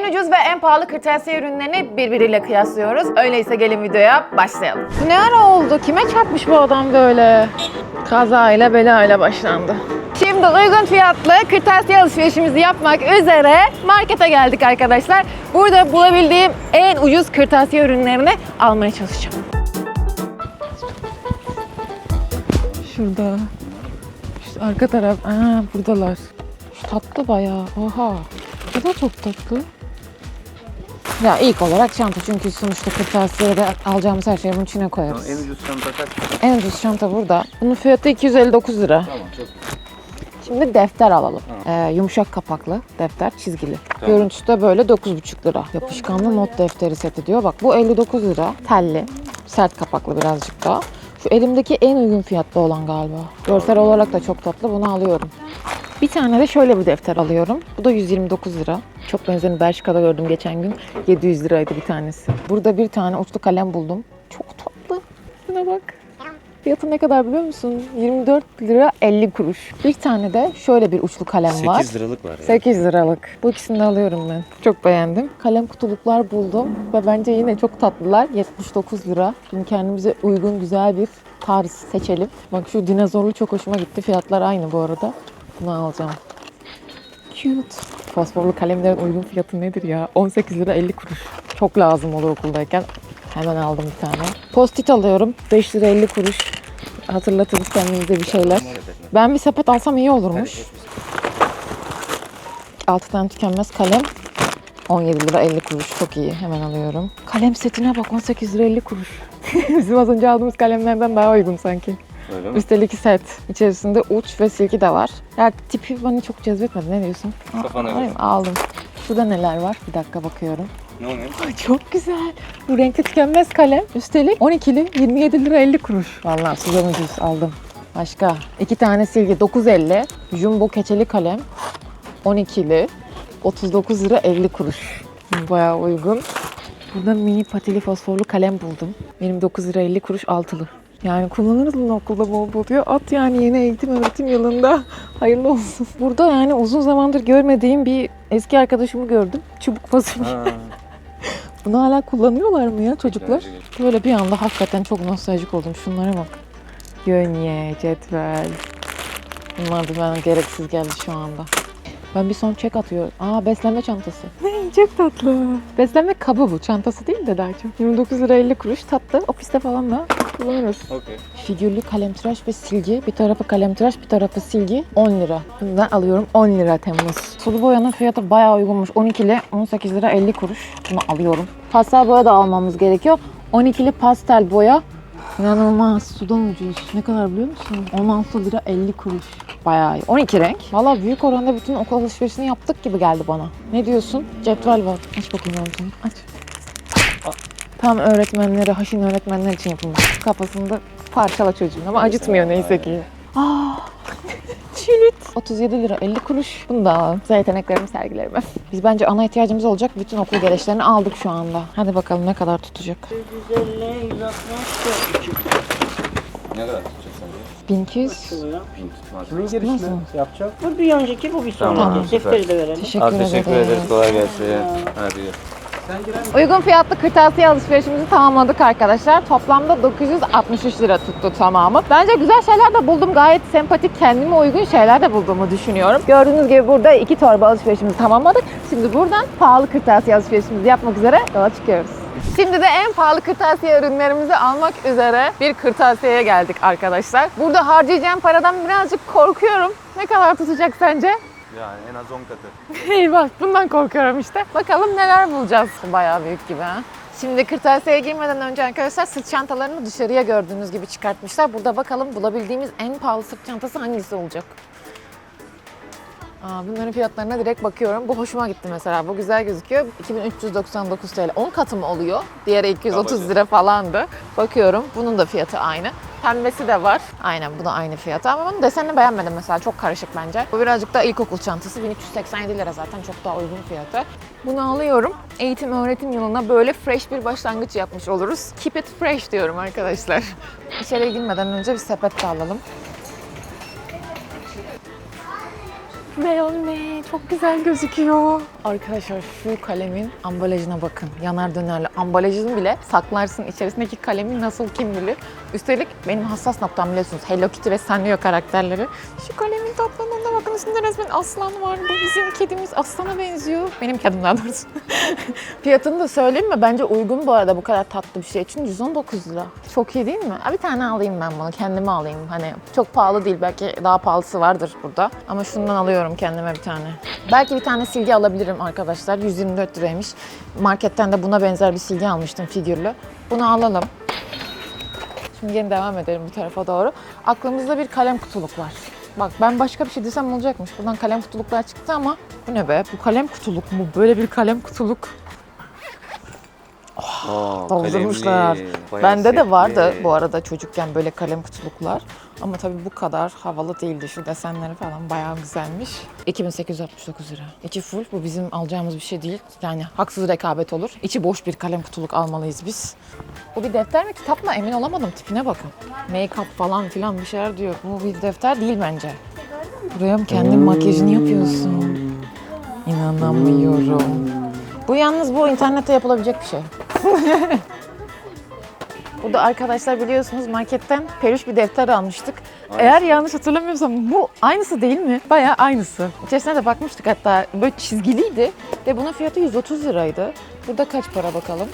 En ucuz ve en pahalı kırtasiye ürünlerini birbiriyle kıyaslıyoruz. Öyleyse gelin videoya başlayalım. Ne ara oldu? Kime çarpmış bu adam böyle? Kazayla belayla başlandı. Şimdi uygun fiyatlı kırtasiye alışverişimizi yapmak üzere markete geldik arkadaşlar. Burada bulabildiğim en ucuz kırtasiye ürünlerini almaya çalışacağım. Şurada. İşte arka taraf. Aa buradalar. Şu tatlı bayağı. Oha. Bu da çok tatlı. Ya ilk olarak çanta çünkü sonuçta kırtasiyede alacağımız her şeyi bunun içine koyarız. En ucuz çanta kaç? En ucuz çanta burada. Bunun fiyatı 259 lira. Tamam çok Şimdi defter alalım. Ee, yumuşak kapaklı defter, çizgili. Tamam. Görüntüsü de böyle 9,5 lira. Yapışkanlı not defteri seti diyor. Bak bu 59 lira. Telli. Sert kapaklı birazcık daha. Şu elimdeki en uygun fiyatlı olan galiba. Görsel olarak da çok tatlı. Bunu alıyorum. Bir tane de şöyle bir defter alıyorum. Bu da 129 lira. Çok benzerini Belçika'da gördüm geçen gün. 700 liraydı bir tanesi. Burada bir tane uçlu kalem buldum. Çok tatlı. Şuna bak. Fiyatı ne kadar biliyor musun? 24 lira 50 kuruş. Bir tane de şöyle bir uçlu kalem var. 8 liralık var ya. 8 liralık. Bu ikisini de alıyorum ben. Çok beğendim. Kalem kutuluklar buldum ve bence yine çok tatlılar. 79 lira. Şimdi kendimize uygun güzel bir tarz seçelim. Bak şu dinozorlu çok hoşuma gitti. Fiyatlar aynı bu arada. Bunu alacağım. Cute. Fosforlu kalemlerin uygun fiyatı nedir ya? 18 lira 50 kuruş. Çok lazım olur okuldayken. Hemen aldım bir tane. Post-it alıyorum. 5 lira 50 kuruş. Hatırlatırız kendimize bir şeyler. Ben bir sepet alsam iyi olurmuş. 6 tane tükenmez kalem. 17 lira 50 kuruş. Çok iyi. Hemen alıyorum. Kalem setine bak 18 lira 50 kuruş. Bizim az önce aldığımız kalemlerden daha uygun sanki. Öyle mi? Üstelik set. İçerisinde uç ve silgi de var. Ya tipi beni çok cezbetmedi. Ne diyorsun? Kafana göre. Aldım. Şurada neler var? Bir dakika bakıyorum. Ne oluyor? Ay çok güzel. Bu renkli tükenmez kalem. Üstelik 12'li 27 lira 50 kuruş. Vallahi sudan ucuz aldım. Başka. iki tane silgi 9.50. Jumbo keçeli kalem. 12'li. 39 lira 50 kuruş. Bayağı uygun. Burada mini patili fosforlu kalem buldum. 29 lira 50 kuruş altılı. Yani kullanırız bunu okulda bol bol diyor. At yani yeni eğitim öğretim yılında. Hayırlı olsun. Burada yani uzun zamandır görmediğim bir eski arkadaşımı gördüm. Çubuk fasulye. Bunu hala kullanıyorlar mı ya çocuklar? Böyle bir anda hakikaten çok nostaljik oldum. Şunlara bak. Yönye, cetvel. Bunlar da bana gereksiz geldi şu anda. Ben bir son çek atıyorum. Aa beslenme çantası. Ne çok tatlı. Beslenme kabı bu. Çantası değil de daha çok. 29 lira 50 kuruş. Tatlı. Ofiste falan da kullanırız. Okey. Figürlü kalemtıraş ve silgi. Bir tarafı kalemtıraş, bir tarafı silgi. 10 lira. Bundan alıyorum 10 lira Temmuz. Sulu boyanın fiyatı bayağı uygunmuş. 12 ile 18 lira 50 kuruş. Bunu alıyorum. Pastel boya da almamız gerekiyor. 12'li pastel boya. İnanılmaz. Sudan ucuz. Ne kadar biliyor musun? 16 lira 50 kuruş. Bayağı iyi. 12 renk. Valla büyük oranda bütün okul alışverişini yaptık gibi geldi bana. Ne diyorsun? Cetvel var. Aç bakayım ağzını. Aç. Tam öğretmenlere, haşin öğretmenler için yapılmış. Kafasında parçala çocuğun ama acıtmıyor neyse ki. Aa, çilit. 37 lira 50 kuruş. Bunu da alalım. Güzel yeteneklerimi sergilerim. Biz bence ana ihtiyacımız olacak bütün okul gereçlerini aldık şu anda. Hadi bakalım ne kadar tutacak. 150, 160, Ne kadar tutacak sence? 1200. lira. Bin tutmaz. Kimin girişini Nasıl? yapacak? Bu bir önceki, bu bir sonraki. Tamam, Defteri de verelim. Teşekkür, Abi teşekkür ederim. ederiz. Kolay gelsin. Hadi. Uygun fiyatlı kırtasiye alışverişimizi tamamladık arkadaşlar. Toplamda 963 lira tuttu tamamı. Bence güzel şeyler de buldum. Gayet sempatik, kendime uygun şeyler de bulduğumu düşünüyorum. Gördüğünüz gibi burada iki torba alışverişimizi tamamladık. Şimdi buradan pahalı kırtasiye alışverişimizi yapmak üzere yola çıkıyoruz. Şimdi de en pahalı kırtasiye ürünlerimizi almak üzere bir kırtasiyeye geldik arkadaşlar. Burada harcayacağım paradan birazcık korkuyorum. Ne kadar tutacak sence? Yani en az 10 katı. Eyvah bundan korkuyorum işte. Bakalım neler bulacağız. Bayağı büyük gibi ha. Şimdi kırtasiyeye girmeden önce arkadaşlar sırt çantalarını dışarıya gördüğünüz gibi çıkartmışlar. Burada bakalım bulabildiğimiz en pahalı sırt çantası hangisi olacak? Aa, bunların fiyatlarına direkt bakıyorum. Bu hoşuma gitti mesela. Bu güzel gözüküyor. 2399 TL. 10 katı mı oluyor? Diğeri 230 Kabaca. lira falandı. Bakıyorum. Bunun da fiyatı aynı. Pembesi de var. Aynen bu da aynı fiyatı ama bunun desenini beğenmedim mesela. Çok karışık bence. Bu birazcık da ilkokul çantası. 1387 lira zaten çok daha uygun fiyatı. Bunu alıyorum. Eğitim öğretim yılına böyle fresh bir başlangıç yapmış oluruz. Keep it fresh diyorum arkadaşlar. İçeriye girmeden önce bir sepet de alalım. Ve o ne? Çok güzel gözüküyor. Arkadaşlar şu kalemin ambalajına bakın. Yanar dönerli. Ambalajını bile saklarsın. içerisindeki kalemi nasıl kim bilir. Üstelik benim hassas noktam biliyorsunuz Hello Kitty ve Sanrio karakterleri. Şu kalemin tatlılığına bakın. Üstünde resmen aslan var. Bu bizim kedimiz aslana benziyor. Benim kedim daha doğrusu. Fiyatını da söyleyeyim mi? Bence uygun bu arada bu kadar tatlı bir şey için. 119 lira. Çok iyi değil mi? Bir tane alayım ben bunu. Kendime alayım. Hani çok pahalı değil. Belki daha pahalısı vardır burada. Ama şundan alıyorum kendime bir tane. Belki bir tane silgi alabilirim arkadaşlar. 124 liraymış. Marketten de buna benzer bir silgi almıştım figürlü. Bunu alalım. Şimdi yine devam edelim bu tarafa doğru. Aklımızda bir kalem kutuluk var. Bak ben başka bir şey desem olacakmış. Buradan kalem kutuluklar çıktı ama bu ne be? Bu kalem kutuluk mu? Böyle bir kalem kutuluk. Oo, Doldurmuşlar. kalemli, bayağı Bende de vardı bu arada çocukken böyle kalem kutuluklar. Ama tabii bu kadar havalı değildi. Şu desenleri falan bayağı güzelmiş. 2869 lira. İçi full. Bu bizim alacağımız bir şey değil. Yani haksız rekabet olur. İçi boş bir kalem kutuluk almalıyız biz. Bu bir defter mi kitap mı emin olamadım. Tipine bakın. Make-up falan filan bir şeyler diyor. Bu bir defter değil bence. Buraya mı kendin makyajını yapıyorsun? İnanamıyorum. Bu yalnız bu internette yapılabilecek bir şey. Burada arkadaşlar biliyorsunuz marketten peluş bir defter almıştık. Eğer yanlış hatırlamıyorsam bu aynısı değil mi? Bayağı aynısı. İçerisine de bakmıştık hatta böyle çizgiliydi ve bunun fiyatı 130 liraydı. Burada kaç para bakalım?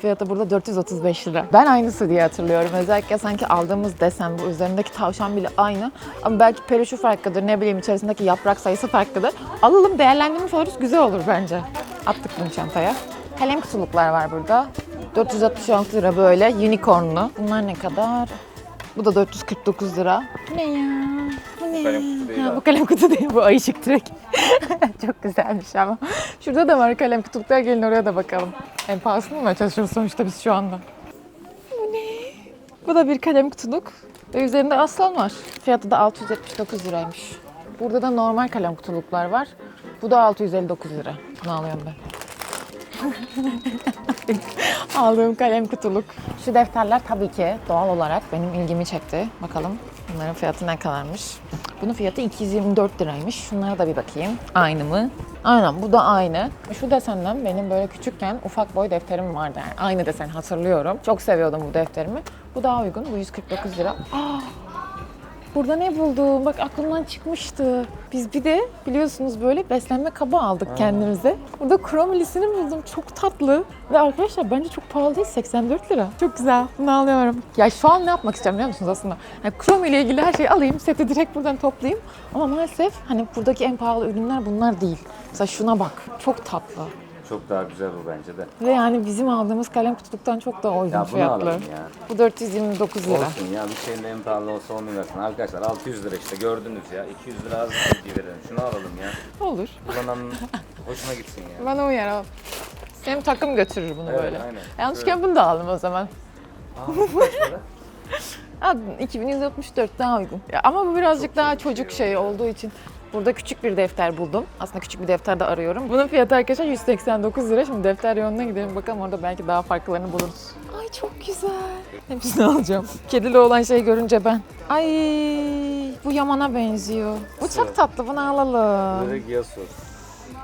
Fiyatı burada 435 lira. Ben aynısı diye hatırlıyorum. Özellikle sanki aldığımız desen bu üzerindeki tavşan bile aynı. Ama belki peluşu farklıdır. Ne bileyim içerisindeki yaprak sayısı farklıdır. Alalım değerlendirmiş oluruz. Güzel olur bence. Attık bunu çantaya. Kalem kutuluklar var burada. 466 lira böyle unicornlu. Bunlar ne kadar? Bu da 449 lira. Bu ne ya? Bu ne? kalem kutu değil Ha, bu kalem kutu değil, bu ayışık direkt. Çok güzelmiş ama. Şurada da var kalem kutuluklar, gelin oraya da bakalım. En pahalısını mı çalışıyoruz sonuçta biz şu anda? Bu ne? Bu da bir kalem kutuluk ve üzerinde aslan var. Fiyatı da 679 liraymış. Burada da normal kalem kutuluklar var. Bu da 659 lira. Bunu alıyorum ben. Aldığım kalem kutuluk. Şu defterler tabii ki doğal olarak benim ilgimi çekti. Bakalım bunların fiyatı ne kadarmış. Bunun fiyatı 224 liraymış. Şunlara da bir bakayım. Aynı mı? Aynen bu da aynı. Şu desenden benim böyle küçükken ufak boy defterim vardı. Yani aynı desen hatırlıyorum. Çok seviyordum bu defterimi. Bu daha uygun. Bu 149 lira. Aa, Burada ne buldum? Bak aklımdan çıkmıştı. Biz bir de biliyorsunuz böyle beslenme kabı aldık kendimize. Burada kromelisini buldum. Çok tatlı. Ve arkadaşlar bence çok pahalı değil. 84 lira. Çok güzel. Bunu alıyorum. Ya şu an ne yapmak istiyorum biliyor musunuz aslında? Yani krome ile ilgili her şeyi alayım. Seti direkt buradan toplayayım. Ama maalesef hani buradaki en pahalı ürünler bunlar değil. Mesela şuna bak. Çok tatlı. Çok daha güzel bu bence de. Ve yani bizim aldığımız kalem kutuluktan çok daha uygun Ya bunu fiyatlı. alalım ya. Bu 429 lira. Olsun ya bir şeyin en pahalı olsa onu versin. Arkadaşlar 600 lira işte gördünüz ya. 200 lira az bir verelim. Şunu alalım ya. Olur. Kullananın hoşuna gitsin ya. Bana uyar al. Hem takım götürür bunu Evet, böyle. aynen. Yanlışken bunu da aldım o zaman. Aa, bu kaç para? Aa, 2164 daha uygun. Ya ama bu birazcık daha çocuk şeyi olduğu için burada küçük bir defter buldum. Aslında küçük bir defter de arıyorum. Bunun fiyatı arkadaşlar 189 lira. Şimdi defter yoluna gidelim bakalım orada belki daha farklılarını buluruz. Ay çok güzel. Hepsini alacağım. Kedili olan şeyi görünce ben. Ay bu Yaman'a benziyor. Bu çok tatlı bunu alalım. Böyle giyasos.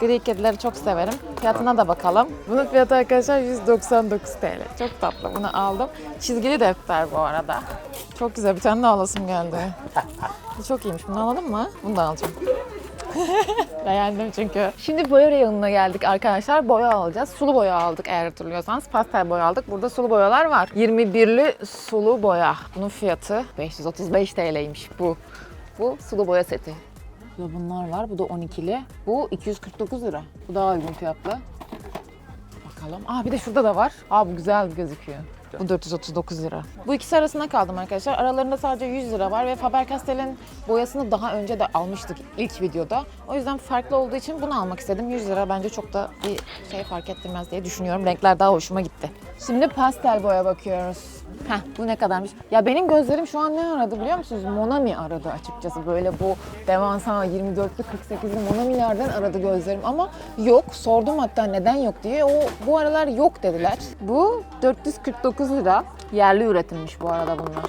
Gri kedileri çok severim. Fiyatına da bakalım. Bunun fiyatı arkadaşlar 199 TL. Çok tatlı. Bunu aldım. Çizgili defter bu arada. Çok güzel. Bir tane daha alasım geldi. Çok iyiymiş. Bunu alalım mı? Bunu da alacağım. Beğendim çünkü. Şimdi boya reyonuna geldik arkadaşlar. Boya alacağız. Sulu boya aldık eğer hatırlıyorsanız. Pastel boya aldık. Burada sulu boyalar var. 21'li sulu boya. Bunun fiyatı 535 TL'ymiş bu. Bu sulu boya seti. Burada bunlar var. Bu da 12'li. Bu 249 lira. Bu daha uygun fiyatlı. Bakalım. Aa bir de şurada da var. Aa bu güzel gözüküyor. Bu 439 lira. Bu ikisi arasında kaldım arkadaşlar. Aralarında sadece 100 lira var ve Faber-Castell'in boyasını daha önce de almıştık ilk videoda. O yüzden farklı olduğu için bunu almak istedim. 100 lira bence çok da bir şey fark ettirmez diye düşünüyorum. Renkler daha hoşuma gitti. Şimdi pastel boya bakıyoruz. Heh bu ne kadarmış? Ya benim gözlerim şu an ne aradı biliyor musunuz? Monami aradı açıkçası. Böyle bu devasa 24'lü 48'li Monami'lerden aradı gözlerim ama yok. Sordum hatta neden yok diye. O bu aralar yok dediler. Bu 449 lira. Yerli üretilmiş bu arada bunlar.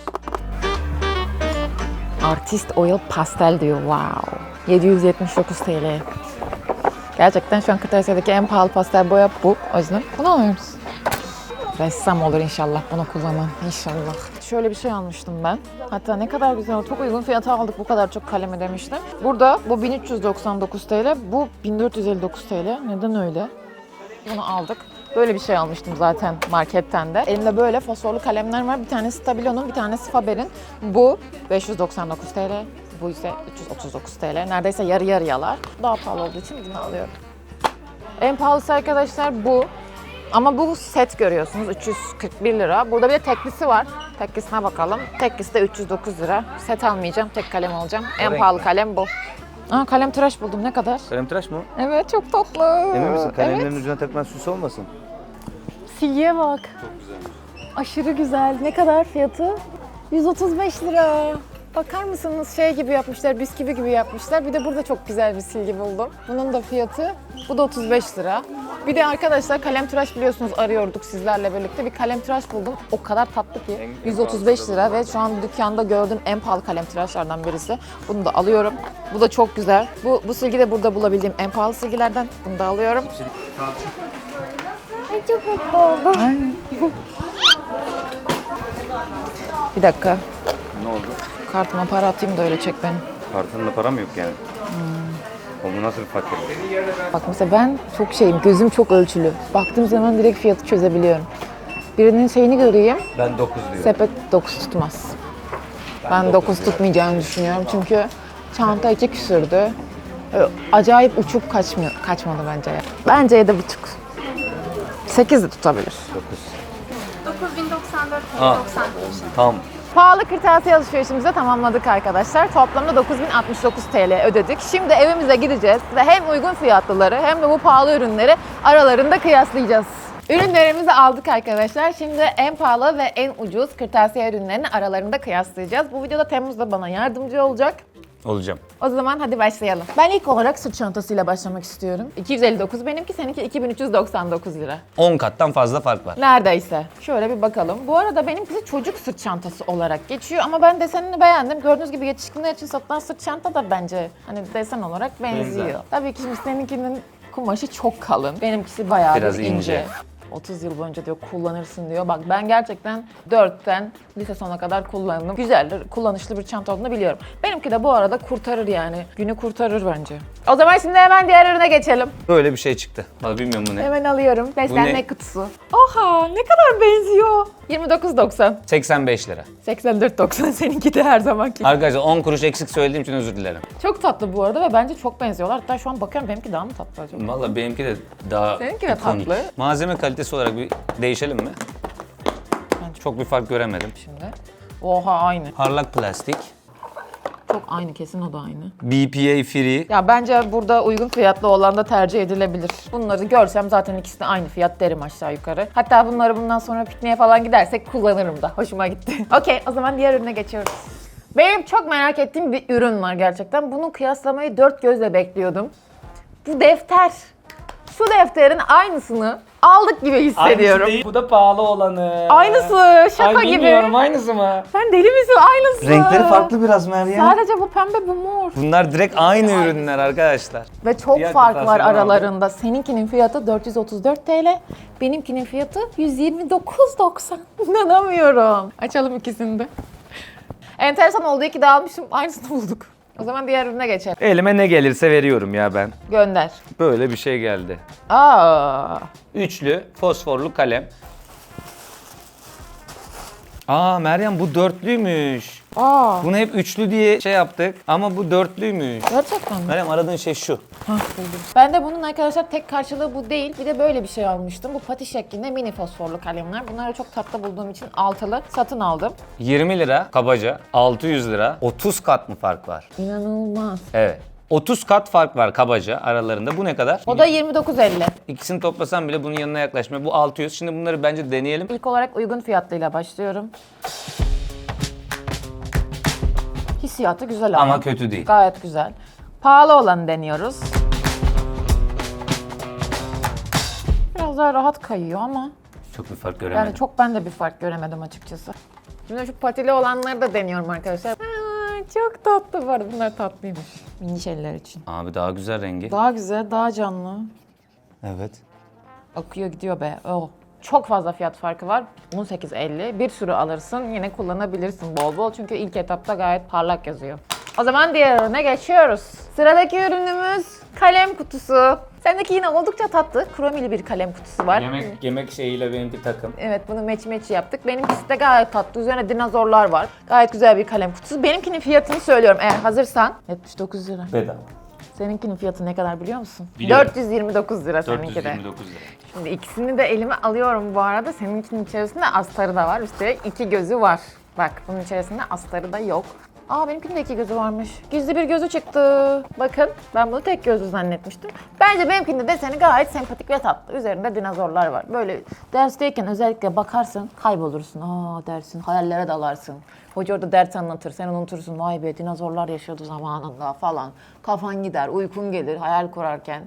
Artist Oil Pastel diyor. Wow. 779 TL. Gerçekten şu an kırtasiyedeki en pahalı pastel boya bu. O yüzden bunu alıyoruz. Ressam olur inşallah bunu kullanan. İnşallah. Şöyle bir şey almıştım ben. Hatta ne kadar güzel, çok uygun fiyata aldık bu kadar çok kalemi demiştim. Burada bu 1399 TL, bu 1459 TL. Neden öyle? Bunu aldık. Böyle bir şey almıştım zaten marketten de. Elimde böyle fosforlu kalemler var. Bir tanesi Stabilo'nun, bir tanesi Faber'in. Bu 599 TL. Bu ise 339 TL. Neredeyse yarı yarıyalar. Daha pahalı olduğu için bunu alıyorum. En pahalısı arkadaşlar bu. Ama bu set görüyorsunuz 341 lira. Burada bir de teklisi var. Teklisine bakalım. Teklisi de 309 lira. Set almayacağım, tek kalem alacağım. En renk pahalı kalem bu. Aa kalem tıraş buldum. Ne kadar? Kalem tıraş mı? Evet çok tatlı. Emin misin? Kalemlerin Evet. ucuna takılan süs olmasın? Silgiye bak. Çok güzel. Aşırı güzel. Ne kadar fiyatı? 135 lira. Bakar mısınız şey gibi yapmışlar, bisküvi gibi yapmışlar. Bir de burada çok güzel bir silgi buldum. Bunun da fiyatı, bu da 35 lira. Bir de arkadaşlar kalem tıraş biliyorsunuz arıyorduk sizlerle birlikte. Bir kalem tıraş buldum. O kadar tatlı ki. En- en 135 pahalısı da lira ve şu an dükkanda gördüğüm en pahalı kalem tıraşlardan birisi. Bunu da alıyorum. Bu da çok güzel. Bu, bu silgi de burada bulabildiğim en pahalı silgilerden. Bunu da alıyorum. Ay çok mutlu oldum. Bir dakika. Ne oldu? Kartıma para atayım da öyle çek beni. Kartında param yok yani. O bu nasıl bir fakir? Bak mesela ben çok şeyim, gözüm çok ölçülü. Baktığım zaman direkt fiyatı çözebiliyorum. Birinin şeyini göreyim, Ben 9 diyorum. sepet 9 tutmaz. Ben 9 tutmayacağını düşünüyorum çünkü çanta içi küsürdü. Acayip uçup kaçmıyor, kaçmadı bence ya. Bence 7,5. 8 de tutabilir. 9. 9094 Aa. 95. Tam. Pahalı kırtasiye alışverişimizi tamamladık arkadaşlar. Toplamda 9069 TL ödedik. Şimdi evimize gideceğiz ve hem uygun fiyatlıları hem de bu pahalı ürünleri aralarında kıyaslayacağız. Ürünlerimizi aldık arkadaşlar. Şimdi en pahalı ve en ucuz kırtasiye ürünlerini aralarında kıyaslayacağız. Bu videoda Temmuz da bana yardımcı olacak. Olacağım. O zaman hadi başlayalım. Ben ilk olarak sırt çantasıyla başlamak istiyorum. 259 benimki, seninki 2399 lira. 10 kattan fazla fark var. Neredeyse. Şöyle bir bakalım. Bu arada benimkisi çocuk sırt çantası olarak geçiyor ama ben desenini beğendim. Gördüğünüz gibi yetişkinler için satılan sırt çanta da bence hani desen olarak benziyor. Benzer. Tabii ki şimdi seninkinin kumaşı çok kalın. Benimkisi bayağı Biraz bir ince. ince. 30 yıl boyunca diyor kullanırsın diyor. Bak ben gerçekten 4'ten lise sonuna kadar kullandım. Güzeldir, kullanışlı bir çanta olduğunu biliyorum. Benimki de bu arada kurtarır yani. Günü kurtarır bence. O zaman şimdi hemen diğer ürüne geçelim. Böyle bir şey çıktı. Valla bilmiyorum bu ne. Hemen alıyorum. Beslenme ne? kutusu. Oha ne kadar benziyor. 29.90. 85 lira. 84.90 seninki de her zamanki. Arkadaşlar 10 kuruş eksik söylediğim için özür dilerim. Çok tatlı bu arada ve bence çok benziyorlar. Hatta şu an bakıyorum benimki daha mı tatlı acaba? Valla benimki de daha Seninki de ikonik. tatlı. Malzeme kalitesi olarak bir değişelim mi? Bence Çok bir fark göremedim. Şimdi. Oha aynı. Parlak plastik. Çok aynı kesin o da aynı. BPA free. Ya bence burada uygun fiyatlı olan da tercih edilebilir. Bunları görsem zaten ikisi de aynı fiyat derim aşağı yukarı. Hatta bunları bundan sonra pikniğe falan gidersek kullanırım da. Hoşuma gitti. Okey o zaman diğer ürüne geçiyoruz. Benim çok merak ettiğim bir ürün var gerçekten. Bunu kıyaslamayı dört gözle bekliyordum. Bu defter. Şu defterin aynısını aldık gibi hissediyorum. Bu da pahalı olanı. Aynısı şaka Ay, gibi. bilmiyorum aynısı mı? Sen deli misin? Aynısı. Renkleri farklı biraz Meryem. Sadece bu pembe bu mor. Bunlar direkt aynı ürünler arkadaşlar. Ve çok Diğer fark var kırtasiyeler aralarında. Seninkinin fiyatı 434 TL, benimkinin fiyatı 129.90. İnanamıyorum. Açalım ikisini de. Enteresan oldu iki de almışım. Aynısını bulduk. O zaman diğer ürüne geçelim. Elime ne gelirse veriyorum ya ben. Gönder. Böyle bir şey geldi. Aa. Üçlü fosforlu kalem. Aa Meryem bu dörtlüymüş. Aa. Bunu hep üçlü diye şey yaptık ama bu dörtlüymüş. Gerçekten mi? Meryem aradığın şey şu. Hah, buldum. Ben de bunun arkadaşlar tek karşılığı bu değil. Bir de böyle bir şey almıştım. Bu pati şeklinde mini fosforlu kalemler. Bunları çok tatlı bulduğum için altılı satın aldım. 20 lira kabaca, 600 lira, 30 kat mı fark var? İnanılmaz. Evet. 30 kat fark var kabaca aralarında. Bu ne kadar? O da 29.50. İkisini toplasam bile bunun yanına yaklaşmıyor. Bu 600. Şimdi bunları bence deneyelim. İlk olarak uygun fiyatlıyla başlıyorum. Hissiyatı güzel ama. Ama kötü değil. Gayet güzel. Pahalı olanı deniyoruz. Biraz daha rahat kayıyor ama Çok bir fark göremedim. yani çok ben de bir fark göremedim açıkçası. Şimdi şu patili olanları da deniyorum arkadaşlar. Aa, çok tatlı var. Bunlar tatlıymış. Mini şeyler için. Abi daha güzel rengi. Daha güzel, daha canlı. Evet. Akıyor gidiyor be. Oh. Çok fazla fiyat farkı var. 18.50. Bir sürü alırsın. Yine kullanabilirsin bol bol. Çünkü ilk etapta gayet parlak yazıyor. O zaman diğer ürüne geçiyoruz. Sıradaki ürünümüz kalem kutusu. Sendeki yine oldukça tatlı. Kromili bir kalem kutusu var. Yemek yemek şeyiyle benimki takım. Evet bunu meç meç yaptık. Benimkisi de gayet tatlı. Üzerine dinozorlar var. Gayet güzel bir kalem kutusu. Benimkinin fiyatını söylüyorum eğer hazırsan. 79 lira. Bedava. Seninkinin fiyatı ne kadar biliyor musun? Biliyorum. 429 lira seninki de. 429 lira. Şimdi ikisini de elime alıyorum bu arada. Seninkinin içerisinde astarı da var. Üstelik iki gözü var. Bak bunun içerisinde astarı da yok. Aa benimkinin de iki gözü varmış. Gizli bir gözü çıktı. Bakın ben bunu tek gözlü zannetmiştim. Bence benimkinde de seni gayet sempatik ve tatlı. Üzerinde dinozorlar var. Böyle dersteyken özellikle bakarsın kaybolursun. Aa dersin hayallere dalarsın. Hoca orada ders anlatır. Sen unutursun. Vay be dinozorlar yaşıyordu zamanında falan. Kafan gider, uykun gelir hayal kurarken.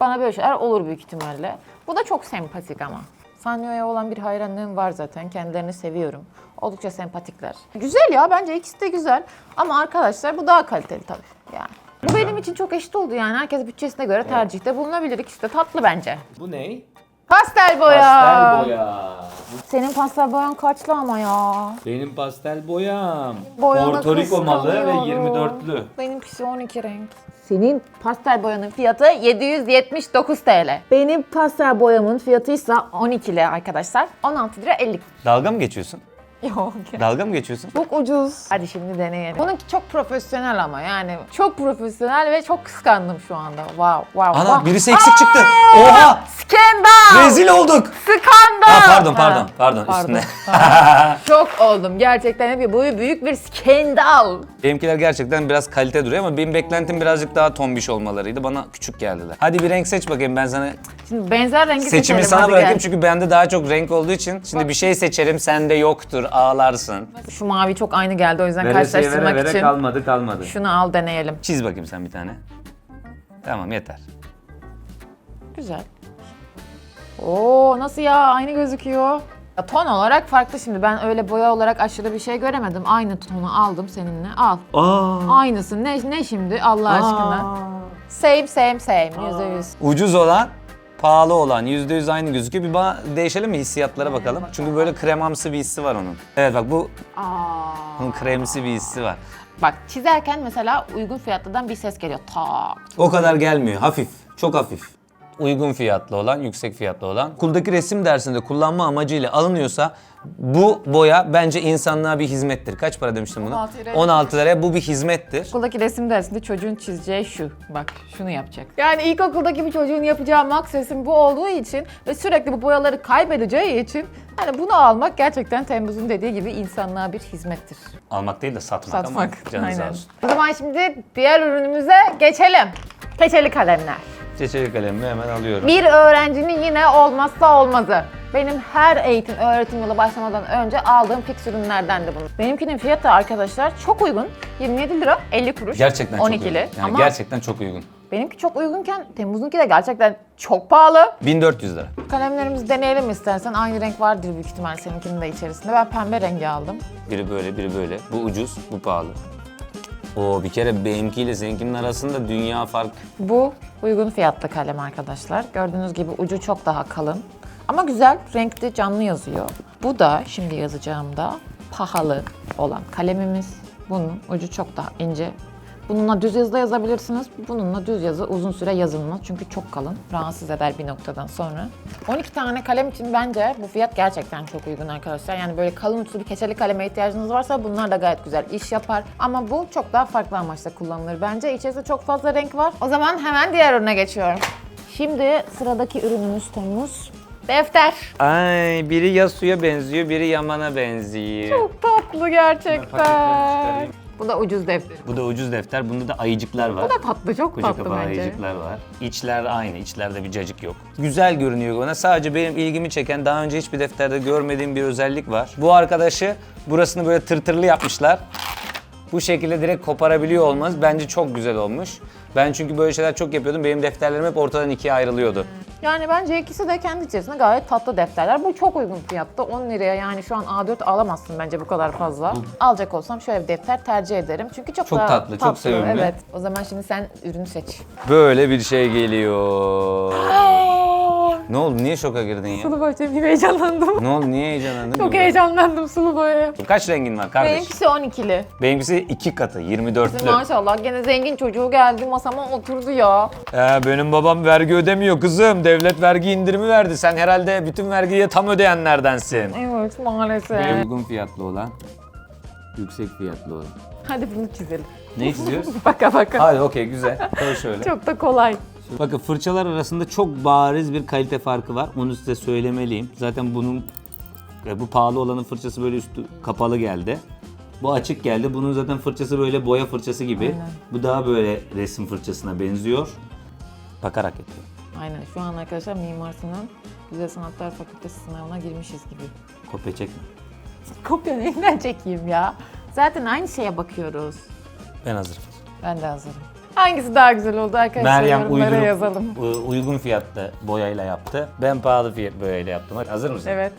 Bana böyle şeyler olur büyük ihtimalle. Bu da çok sempatik ama. Sanyo'ya olan bir hayranlığım var zaten. Kendilerini seviyorum. Oldukça sempatikler. Güzel ya bence ikisi de güzel. Ama arkadaşlar bu daha kaliteli tabii yani. Bu benim için çok eşit oldu yani. Herkes bütçesine göre tercihte bulunabilir. İkisi de tatlı bence. Bu ne? Pastel boya. Pastel boya. Senin pastel boyan kaçlı ama ya? Benim pastel boyam. Boyana Porto Rico malı ve kıskanıyorum. 24'lü. Benimkisi 12 renk. Senin pastel boyanın fiyatı 779 TL. Benim pastel boyamın fiyatı ise 12'li arkadaşlar. 16 lira 50. Dalga mı geçiyorsun? Yok. Dalga mı geçiyorsun? Çok ucuz. Hadi şimdi deneyelim. Bununki çok profesyonel ama yani çok profesyonel ve çok kıskandım şu anda. Wow, wow. Ana wow. birisi eksik çıktı. Oha! Skandal! Rezil olduk. Skandal! Aa, pardon pardon Ha, pardon üstüne. Çok oldum. Gerçekten bir boyu büyük bir skandal. Benimkiler gerçekten biraz kalite duruyor ama benim beklentim birazcık daha tombiş olmalarıydı. Bana küçük geldiler. Hadi bir renk seç bakayım ben sana Şimdi benzer rengi seçimi seçelim, sana hadi bırakayım gel. çünkü bende daha çok renk olduğu için. Şimdi bir şey seçerim sende yoktur ağlarsın. Şu mavi çok aynı geldi o yüzden Veresiye vere karşılaştırmak vere için. kalmadı kalmadı. Şunu al deneyelim. Çiz bakayım sen bir tane. Tamam yeter. Güzel. Oo nasıl ya? Aynı gözüküyor. Ya, ton olarak farklı şimdi. Ben öyle boya olarak aşırı bir şey göremedim. Aynı tonu aldım seninle. Al. Aa. Aynısı. Ne ne şimdi Allah aşkına? Same same same. Yüzde yüz. Ucuz olan pahalı olan %100 aynı gözüküyor. Bir bana değişelim mi hissiyatlara bakalım. Çünkü böyle kremamsı bir hissi var onun. Evet bak bu Aa. bunun kremsi bir hissi var. Bak çizerken mesela uygun fiyatlıdan bir ses geliyor. Tak. O kadar gelmiyor. Hafif. Çok hafif. Uygun fiyatlı olan, yüksek fiyatlı olan. Okuldaki resim dersinde kullanma amacıyla alınıyorsa bu boya bence insanlığa bir hizmettir. Kaç para demiştim bunu? 16 liraya. 16 liraya bu bir hizmettir. Okuldaki resim dersinde çocuğun çizeceği şu. Bak şunu yapacak. Yani ilkokuldaki bir çocuğun yapacağı max resim bu olduğu için ve sürekli bu boyaları kaybedeceği için yani bunu almak gerçekten Temmuz'un dediği gibi insanlığa bir hizmettir. Almak değil de satmak, Satmak. ama canınız Aynen. olsun. O zaman şimdi diğer ürünümüze geçelim. Keçeli kalemler. Çeçeli kalemimi hemen alıyorum. Bir öğrencinin yine olmazsa olmazı. Benim her eğitim, öğretim yılı başlamadan önce aldığım fix ürünlerden de bunu. Benimkinin fiyatı arkadaşlar çok uygun. 27 lira 50 kuruş. Gerçekten çok 12'li. uygun. Yani Ama gerçekten çok uygun. benimki çok uygunken Temmuz'unki de gerçekten çok pahalı. 1400 lira. Kalemlerimizi deneyelim istersen. Aynı renk vardır büyük ihtimal seninkinin de içerisinde. Ben pembe rengi aldım. Biri böyle, biri böyle. Bu ucuz, bu pahalı. Oo bir kere benimkiyle seninkinin arasında dünya fark. Bu uygun fiyatlı kalem arkadaşlar. Gördüğünüz gibi ucu çok daha kalın. Ama güzel, renkli, canlı yazıyor. Bu da şimdi yazacağımda pahalı olan kalemimiz. Bunun ucu çok daha ince. Bununla düz yazı da yazabilirsiniz. Bununla düz yazı uzun süre yazılmaz çünkü çok kalın. Rahatsız eder bir noktadan sonra. 12 tane kalem için bence bu fiyat gerçekten çok uygun arkadaşlar. Yani böyle kalın uçlu bir keçeli kaleme ihtiyacınız varsa bunlar da gayet güzel iş yapar. Ama bu çok daha farklı amaçla kullanılır bence. İçerisinde çok fazla renk var. O zaman hemen diğer ürüne geçiyorum. Şimdi sıradaki ürünümüz Temmuz. Defter. Ay biri Yasu'ya benziyor, biri Yaman'a benziyor. Çok tatlı gerçekten. Bu da ucuz defter. Bu da ucuz defter. Bunda da ayıcıklar var. Bu da tatlı, çok Koca tatlı kapağı bence. ayıcıklar var. İçler aynı. İçlerde bir cacık yok. Güzel görünüyor bana. Sadece benim ilgimi çeken daha önce hiçbir defterde görmediğim bir özellik var. Bu arkadaşı burasını böyle tırtırlı yapmışlar. bu şekilde direkt koparabiliyor olmanız bence çok güzel olmuş. Ben çünkü böyle şeyler çok yapıyordum. Benim defterlerim hep ortadan ikiye ayrılıyordu. Yani bence ikisi de kendi içerisinde gayet tatlı defterler. Bu çok uygun fiyatta. 10 liraya yani şu an A4 alamazsın bence bu kadar fazla. Alacak olsam şöyle bir defter tercih ederim. Çünkü çok, Çok daha tatlı, çok sevimli. Evet. O zaman şimdi sen ürünü seç. Böyle bir şey geliyor. ne oldu? Niye şoka girdin ya? Sulu boya çok heyecanlandım. Ne oldu? Niye heyecanlandın? Çok ki? heyecanlandım sulu boyaya. Kaç rengin var kardeş? Benimkisi 12'li. Benimkisi iki katı, 24'lü. Maşallah gene zengin çocuğu geldi masama oturdu ya. Ee, benim babam vergi ödemiyor kızım. Devlet vergi indirimi verdi. Sen herhalde bütün vergiyi tam ödeyenlerdensin. Evet maalesef. Uygun fiyatlı olan, yüksek fiyatlı olan. Hadi bunu çizelim. Ne çiziyoruz? Baka baka. Hadi okey güzel. Koy şöyle. Çok da kolay. Bakın fırçalar arasında çok bariz bir kalite farkı var. Onu size söylemeliyim. Zaten bunun e, bu pahalı olanın fırçası böyle üstü kapalı geldi. Bu açık geldi. Bunun zaten fırçası böyle boya fırçası gibi. Aynen. Bu daha böyle resim fırçasına benziyor. Bakarak yapıyor. Aynen şu an arkadaşlar Mimar Sinan Güzel Sanatlar Fakültesi sınavına girmişiz gibi. Kopya çekme. Kopya neyinden çekeyim ya? Zaten aynı şeye bakıyoruz. Ben hazırım. Ben de hazırım. Hangisi daha güzel oldu arkadaşlar Meryem uygun, yazalım. u- uygun fiyatlı boyayla yaptı. Ben pahalı fiyat boyayla yaptım. Hazır mısın? Evet.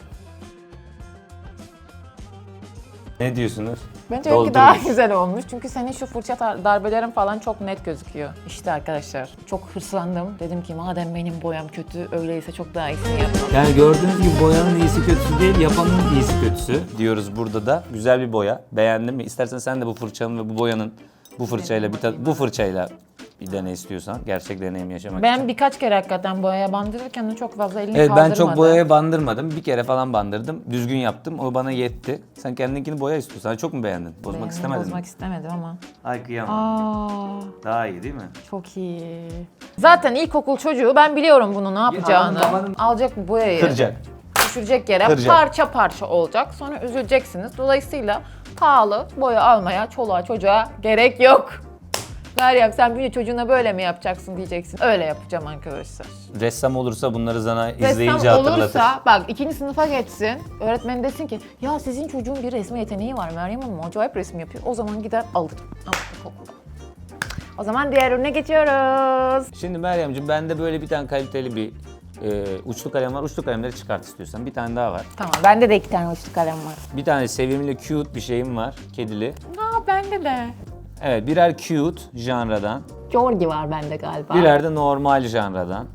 Ne diyorsunuz? Bence Doldurmuş. benimki daha güzel olmuş. Çünkü senin şu fırça tar- darbelerin falan çok net gözüküyor. İşte arkadaşlar çok hırslandım. Dedim ki madem benim boyam kötü öyleyse çok daha iyisini yapalım. Yani gördüğünüz gibi boyanın iyisi kötüsü değil, yapanın iyisi kötüsü diyoruz burada da. Güzel bir boya. Beğendim mi? İstersen sen de bu fırçanın ve bu boyanın bu fırçayla bir ta- bu fırçayla bir deney istiyorsan gerçek deneyim yaşamak için. Ben birkaç kere hakikaten boyaya bandırırken de çok fazla elini Evet ben kaldırmadı. çok boyaya bandırmadım. Bir kere falan bandırdım. Düzgün yaptım. O bana yetti. Sen kendinkini boya istiyorsan. Çok mu beğendin? Bozmak Beğendim, istemedin Bozmak mi? istemedim ama. Ay kıyamam. Aa, Daha iyi değil mi? çok iyi. Zaten ilkokul çocuğu ben biliyorum bunu ne yapacağını. Alacak bu boyayı. Kıracak. Düşürecek yere Kıracak. parça parça olacak. Sonra üzüleceksiniz. Dolayısıyla pahalı boya almaya çoluğa çocuğa gerek yok. Meryem sen büyüyünce çocuğuna böyle mi yapacaksın diyeceksin. Öyle yapacağım arkadaşlar. Ressam olursa bunları sana izleyince Ressam hatırlatır. olursa bak ikinci sınıfa geçsin. Öğretmen desin ki ya sizin çocuğun bir resme yeteneği var Meryem Hanım acayip resim yapıyor. O zaman gider alırım. Al, okulda. O zaman diğer ürüne geçiyoruz. Şimdi Meryemciğim bende böyle bir tane kaliteli bir e, uçlu kalem var. Uçlu kalemleri çıkart istiyorsan. Bir tane daha var. Tamam bende de iki tane uçlu kalem var. Bir tane sevimli cute bir şeyim var. Kedili. Aa bende de. Evet birer cute janradan. Georgie var bende galiba. Birer de normal janradan.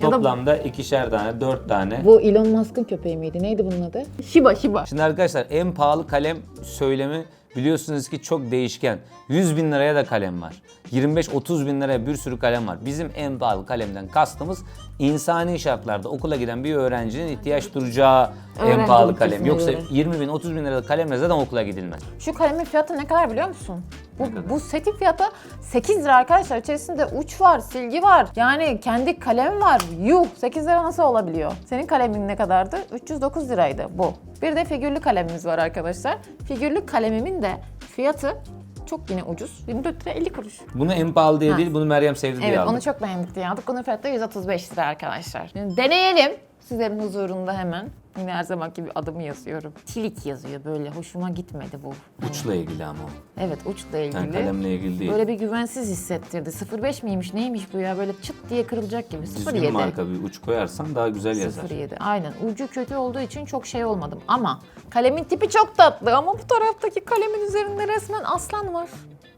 Ya da- Toplamda ikişer tane, dört tane. Bu Elon Musk'ın köpeği miydi? Neydi bunun adı? Shiba, Shiba. Şimdi arkadaşlar en pahalı kalem söylemi biliyorsunuz ki çok değişken. 100 bin liraya da kalem var. 25-30 bin liraya bir sürü kalem var. Bizim en pahalı kalemden kastımız insani şartlarda okula giden bir öğrencinin ihtiyaç duyacağı en Öğrenci pahalı kalem. Yoksa göre. 20 bin 30 bin liralık kalemle zaten okula gidilmez. Şu kalemin fiyatı ne kadar biliyor musun? Bu, bu setin fiyatı 8 lira arkadaşlar. İçerisinde uç var, silgi var. Yani kendi kalem var. Yuh 8 lira nasıl olabiliyor? Senin kalemin ne kadardı? 309 liraydı bu. Bir de figürlü kalemimiz var arkadaşlar. Figürlü kalemimin de fiyatı çok yine ucuz. 24 lira 50 kuruş. Bunu en pahalı diye Ha. değil, bunu Meryem sevdi diye Evet aldım. onu çok beğendik diye aldık. Bunun fiyatı da 135 lira arkadaşlar. Şimdi deneyelim. Sizlerin huzurunda hemen. Yine her zamanki gibi adımı yazıyorum. Tilik yazıyor böyle. Hoşuma gitmedi bu. Uçla ilgili ama. Evet uçla ilgili. Yani kalemle ilgili değil. Böyle bir güvensiz hissettirdi. 05 miymiş neymiş bu ya böyle çıt diye kırılacak gibi. Düzgün 07. marka bir uç koyarsan daha güzel yazar. 07. Aynen. Ucu kötü olduğu için çok şey olmadım. Ama kalemin tipi çok tatlı. Ama bu taraftaki kalemin üzerinde resmen aslan var.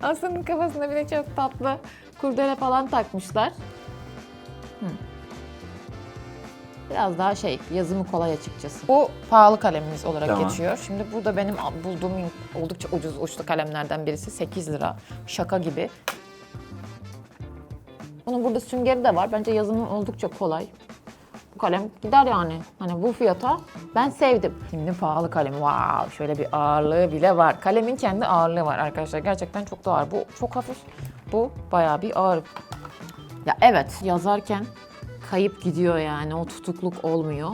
Aslanın kafasında bile çok tatlı. Kurdele falan takmışlar. Hı. Biraz daha şey, yazımı kolay açıkçası. Bu pahalı kalemimiz olarak Tamam. geçiyor. Şimdi burada benim bulduğum oldukça ucuz uçlu kalemlerden birisi 8 lira. Şaka gibi. Bunun burada süngeri de var. Bence yazımı oldukça kolay. Bu kalem gider yani. Hani bu fiyata ben sevdim. Şimdi pahalı kalem. Wow, şöyle bir ağırlığı bile var. Kalemin kendi ağırlığı var arkadaşlar. Gerçekten çok da ağır. Bu çok hafif. Bu bayağı bir ağır. Ya evet yazarken kayıp gidiyor yani. O tutukluk olmuyor.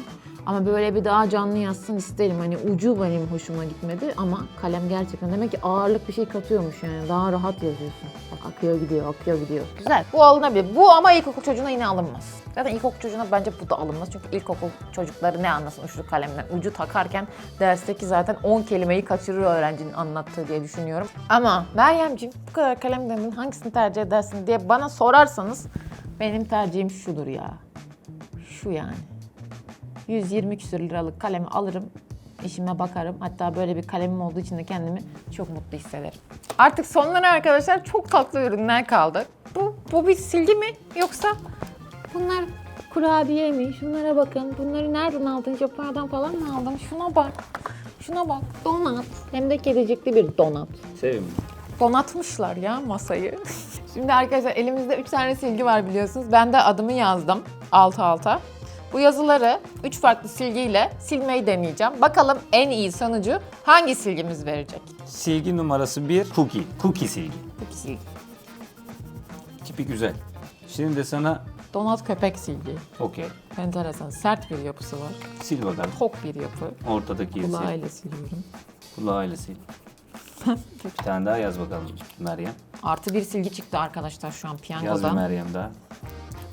Ama böyle bir daha canlı yazsın isterim. Hani ucu benim hoşuma gitmedi ama kalem gerçekten demek ki ağırlık bir şey katıyormuş yani. Daha rahat yazıyorsun. Bak akıyor gidiyor, akıyor gidiyor. Güzel. Bu alınabilir. Bu ama ilkokul çocuğuna yine alınmaz. Zaten ilkokul çocuğuna bence bu da alınmaz. Çünkü ilkokul çocukları ne anlasın uçlu kalemden. Ucu takarken dersteki zaten 10 kelimeyi kaçırıyor öğrencinin anlattığı diye düşünüyorum. Ama Meryemciğim bu kadar kalemden hangisini tercih edersin diye bana sorarsanız benim tercihim şudur ya. Şu yani. 120 küsür liralık kalemi alırım, işime bakarım. Hatta böyle bir kalemim olduğu için de kendimi çok mutlu hissederim. Artık sonlara arkadaşlar çok tatlı ürünler kaldı. Bu, bu bir silgi mi yoksa bunlar kurabiye mi? Şunlara bakın. Bunları nereden aldın? Japonya'dan falan mı aldın? Şuna bak. Şuna bak. Donat. Hem de kedicikli bir donat. Sevim. Donatmışlar ya masayı. Şimdi arkadaşlar elimizde 3 tane silgi var biliyorsunuz. Ben de adımı yazdım alt alta. Bu yazıları 3 farklı silgiyle silmeyi deneyeceğim. Bakalım en iyi sonucu hangi silgimiz verecek? Silgi numarası 1 cookie. Cookie silgi. Bu silgi. Tipi güzel. Şimdi de sana Donat köpek silgi. okey. Enteresan. Sert bir yapısı var. Sil bakalım. Tok bir yapı. Ortadaki sil. Kulağıyla siliyorum. Kulağıyla sil. Bir tane daha yaz bakalım Meryem. Artı bir silgi çıktı arkadaşlar şu an Yaz bir piyangodan. Meryem daha.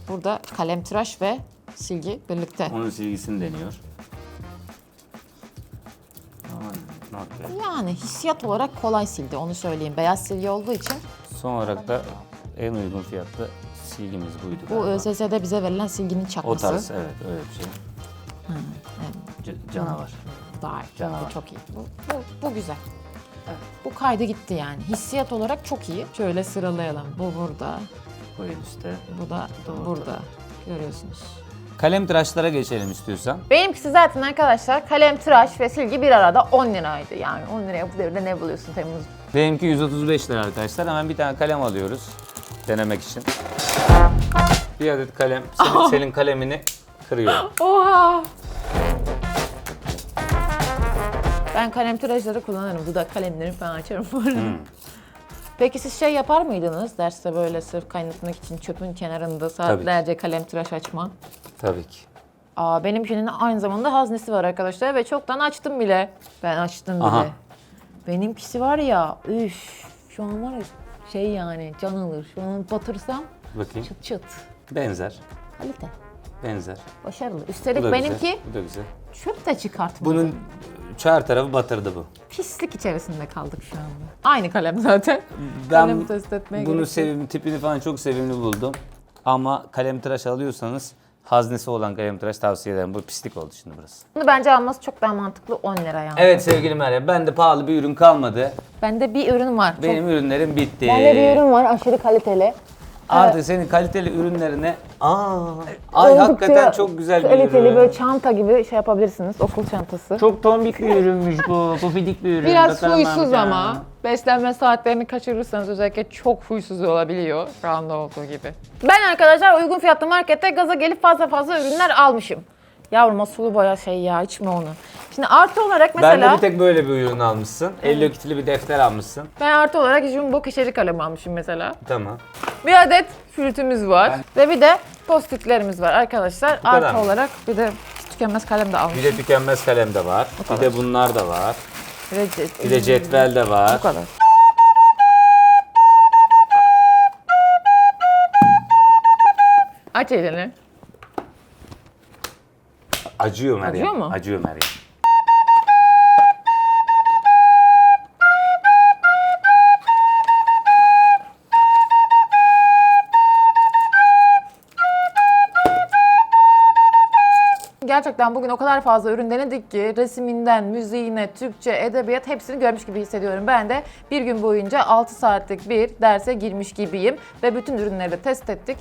Burada kalem tıraş ve silgi birlikte. Onun silgisini deniyor. Aman, not bad. Yani hissiyat olarak kolay sildi onu söyleyeyim. Beyaz silgi olduğu için Son olarak da en uygun fiyatlı silgimiz buydu. bu galiba. ÖSS'de bize verilen silginin O çakması. tarz evet öyle bir şey. C- canavar. Daha Canavar. bu çok iyi. Bu, bu, bu güzel. Bu kaydı gitti yani. Hissiyat olarak çok iyi. Şöyle sıralayalım. Bu burada, Bu en üstte. bu da Doğru. burada. Görüyorsunuz. Kalem tıraşlara geçelim istiyorsan. Benimkisi zaten arkadaşlar kalem, tıraş ve silgi bir arada 10 liraydı. Yani 10 liraya bu devirde ne buluyorsun Temmuz? Benimki 135 lira arkadaşlar. Hemen bir tane kalem alıyoruz denemek için. Bir adet kalem. Senin, senin kalemini kırıyor. Oha! Ben kalem tıraşları kullanırım. Dudak kalemlerimi falan açarım bu arada. Peki siz şey yapar mıydınız derste böyle sırf kaynatmak için çöpün kenarında saatlerce kalem tıraş açma? Tabii ki. Aa, benimkinin aynı zamanda haznesi var arkadaşlar ve çoktan açtım bile. Ben açtım bile. Aha. Benimkisi var ya, üf, şu an var ya şey yani can alır. Şu an batırsam Bakayım. çıt çıt. Benzer. Kalite. Benzer. Başarılı. Bu Üstelik da benimki güzel. Bu da güzel. çöp de çıkartmadı. Bunun çağır tarafı batırdı bu. pislik içerisinde kaldık şu anda. Aynı kalem zaten. Ben Kalem test etmeye bunu gerek yok. tipini falan çok sevimli buldum. Ama kalem tıraş alıyorsanız haznesi olan kalem tıraş tavsiye ederim. Bu pislik oldu şimdi burası. Bunu bence alması çok daha mantıklı 10 lira yani. Evet sevgili Meryem, bende pahalı bir ürün kalmadı. Bende bir ürün var. Benim ürünlerim bitti. Bende bir ürün var aşırı kaliteli. Artık senin kaliteli ürünlerine Aa, ay Oldukça hakikaten çok güzel bir Kaliteli ürün. böyle çanta gibi şey yapabilirsiniz. Okul çantası. Çok tombik bir ürünmüş bu. Pofidik bir ürün. Biraz Bakalım huysuz amca. ama. Beslenme saatlerini kaçırırsanız özellikle çok huysuz olabiliyor. Şu anda olduğu gibi. Ben arkadaşlar uygun fiyatlı markette gaza gelip fazla fazla ürünler almışım. Yavrum o sulu boya şey ya içme onu. Şimdi artı olarak Ben de mesela bir tek böyle bir ürün almışsın. Hello Kitty'li bir defter almışsın. ben artı olarak jumbo keçeli kalem almışım mesela. Tamam. Bir adet flütümüz var ve bir de postitlerimiz var arkadaşlar. kadar Artı olarak bir de tükenmez kalem de Bir almışım. de tükenmez kalem de var. Bir de bunlar da var. Bir de, cet- Bir de cetvel de var. Bu kadar. Aç elini. Acıyor Meryem. Acıyor mu? Acıyor Meryem. Gerçekten bugün o kadar fazla ürün denedik ki resiminden, müziğine, Türkçe, edebiyat hepsini görmüş gibi hissediyorum. Ben de bir gün boyunca 6 saatlik bir derse girmiş gibiyim ve bütün ürünleri de test ettik.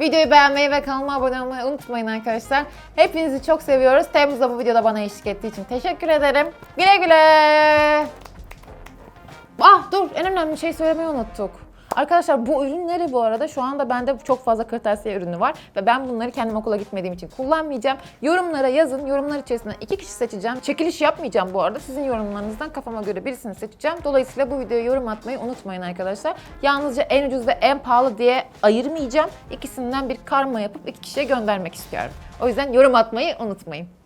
Videoyu beğenmeyi ve kanalıma abone olmayı unutmayın arkadaşlar. Hepinizi çok seviyoruz. Temmuz'da bu videoda bana eşlik ettiği için teşekkür ederim. Güle güle. Ah dur en önemli şey söylemeyi unuttuk. Arkadaşlar bu ürünleri bu arada şu anda bende çok fazla kırtasiye ürünü var ve ben bunları kendim okula gitmediğim için kullanmayacağım. Yorumlara yazın. Yorumlar içerisinden iki kişi seçeceğim. Çekiliş yapmayacağım bu arada. Sizin yorumlarınızdan kafama göre birisini seçeceğim. Dolayısıyla bu videoya yorum atmayı unutmayın arkadaşlar. Yalnızca en ucuz ve en pahalı diye ayırmayacağım. İkisinden bir karma yapıp iki kişiye göndermek istiyorum. O yüzden yorum atmayı unutmayın.